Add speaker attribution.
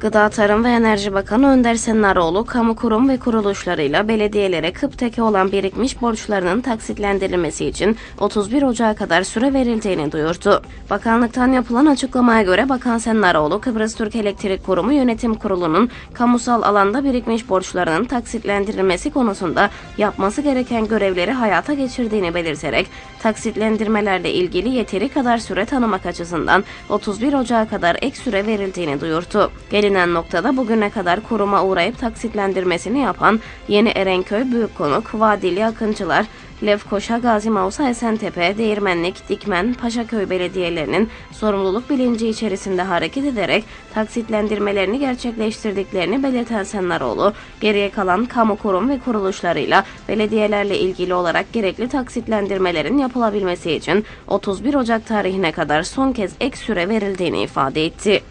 Speaker 1: Gıda Tarım ve Enerji Bakanı Önder Senaroğlu, kamu kurum ve kuruluşlarıyla belediyelere kıpteki olan birikmiş borçlarının taksitlendirilmesi için 31 Ocağı kadar süre verildiğini duyurdu. Bakanlıktan yapılan açıklamaya göre Bakan Senaroğlu, Kıbrıs Türk Elektrik Kurumu Yönetim Kurulu'nun kamusal alanda birikmiş borçlarının taksitlendirilmesi konusunda yapması gereken görevleri hayata geçirdiğini belirterek, taksitlendirmelerle ilgili yeteri kadar süre tanımak açısından 31 Ocağı kadar ek süre verildiğini duyurdu. Gelinen noktada bugüne kadar kuruma uğrayıp taksitlendirmesini yapan Yeni Erenköy Büyükkonuk, Vadili Akıncılar, Lefkoşa, Gazi Mausa, Esentepe, Değirmenlik, Dikmen, Paşaköy belediyelerinin sorumluluk bilinci içerisinde hareket ederek taksitlendirmelerini gerçekleştirdiklerini belirten Sennaroğlu, geriye kalan kamu kurum ve kuruluşlarıyla belediyelerle ilgili olarak gerekli taksitlendirmelerin yapılabilmesi için 31 Ocak tarihine kadar son kez ek süre verildiğini ifade etti.